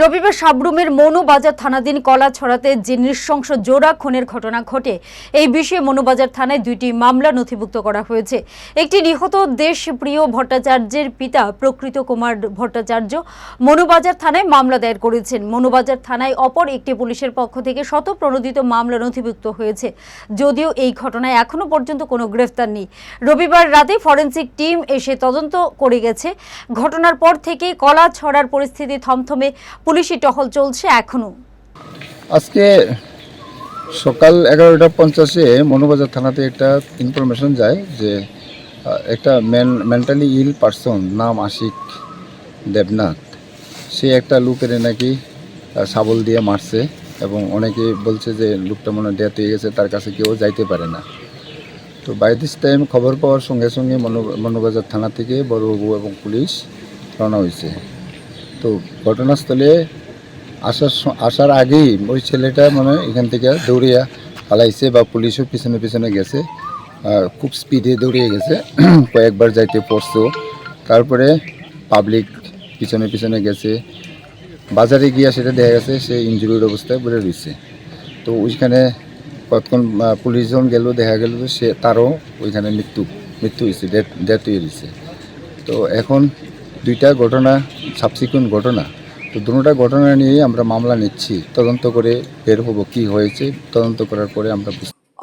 রবিবার সাবরুমের মৌনবাজার থানাধীন কলা ছড়াতে যে নৃশংস জোড়া খুনের ঘটনা ঘটে, এই বিষয়ে মৌনবাজার থানায় দুইটি মামলা নথিভুক্ত করা হয়েছে। একটি নিহত দেশপ্রিয় ভট্টাচার্যের পিতা প্রকৃত কুমার ভট্টাচার্য মনুবাজার থানায় মামলা দায়ের করেছেন। মনুবাজার থানায় অপর একটি পুলিশের পক্ষ থেকে শত প্রণোদিত মামলা নথিভুক্ত হয়েছে। যদিও এই ঘটনায় এখনও পর্যন্ত কোনো গ্রেফতার নেই। রবিবার রাতে ফরেন্সিক টিম এসে তদন্ত করে গেছে। ঘটনার পর থেকে কলা ছড়ার পরিস্থিতি থমথমে পুলিশি টহল চলছে এখনও। আজকে সকাল এগারোটা পঞ্চাশে মনোবাজার থানাতে একটা ইনফরমেশন যায় যে একটা একটা মেন্টালি ইল পারসন নাম আশিক দেবনাথ, সে একটা লোকের নাকি শাবল দিয়ে মারছে এবং অনেকে বলছে যে লোকটা মনে ডেথ হয়ে গেছে, তার কাছে কেউ যাইতে পারে না। তো বাই দিস টাইম খবর পাওয়ার সঙ্গে সঙ্গে মনো- মনোবাজার থানা থেকে বড়বাবু এবং পুলিশ রওনা হয়েছে। তো ঘটনাস্থলে আসার আসার আগেই ওই ছেলেটা মানে এখান থেকে দৌড়িয়া পালাইছে বা পুলিশও পিছনে পিছনে গেছে খুব স্পিডে দৌড়িয়ে গেছে। কয়েকবার যাইতে পড়ছেও তারপরে পাবলিক পিছনে পিছনে গেছে। বাজারে গিয়া সেটা দেখা গেছে, সে ইঞ্জুরির অবস্থায় বলে রয়েছে। তো ওইখানে কতক্ষণ পুলিশজন পুলিশ গেল, দেখা গেল সে, তারও ওইখানে মৃত্যু মৃত্যু হয়েছে ডেথ ডেথ হয়ে তো এখন দুইটা ঘটনা সাবসিকুয়েন্ট ঘটনা, তো দুটোটা ঘটনা নিয়েই আমরা মামলা নিচ্ছি। তদন্ত করে বের হব কি হয়েছে, তদন্ত করার পরে আমরা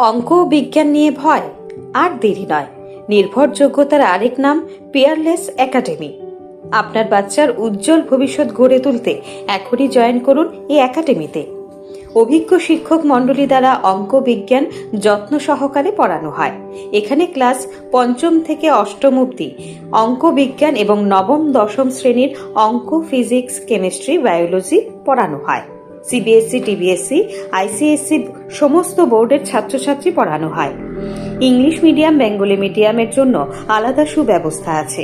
অঙ্ক বিজ্ঞান নিয়ে ভয়, আর দেরি নয়। নির্ভরযোগ্যতার আরেক নাম পিয়ারলেস একাডেমি আপনার বাচ্চার উজ্জ্বল ভবিষ্যৎ গড়ে তুলতে এখনই জয়েন করুন এই একাডেমিতে অভিজ্ঞ শিক্ষক মণ্ডলী দ্বারা অঙ্ক বিজ্ঞান যত্ন সহকারে পড়ানো হয়। এখানে ক্লাস পঞ্চম থেকে অষ্টম অবধি অঙ্ক বিজ্ঞান এবং নবম, দশম শ্রেণির অঙ্ক, ফিজিক্স, কেমিস্ট্রি, বায়োলজি পড়ানো হয়। সিবিএসসি টিবিএসসি আইসিএসসি সমস্ত বোর্ডের ছাত্রছাত্রী পড়ানো হয়। ইংলিশ মিডিয়াম, বেঙ্গলি মিডিয়ামের জন্য আলাদা সুব্যবস্থা আছে।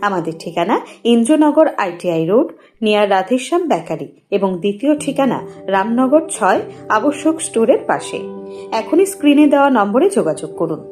আমাদের ঠিকানা Indranagar ITI road, near Radheshyam bakery এবং দ্বিতীয় ঠিকানা রামনগর ছয় আবশ্যক স্টোরের পাশে। এখনই স্ক্রিনে দেওয়া নম্বরে যোগাযোগ করুন।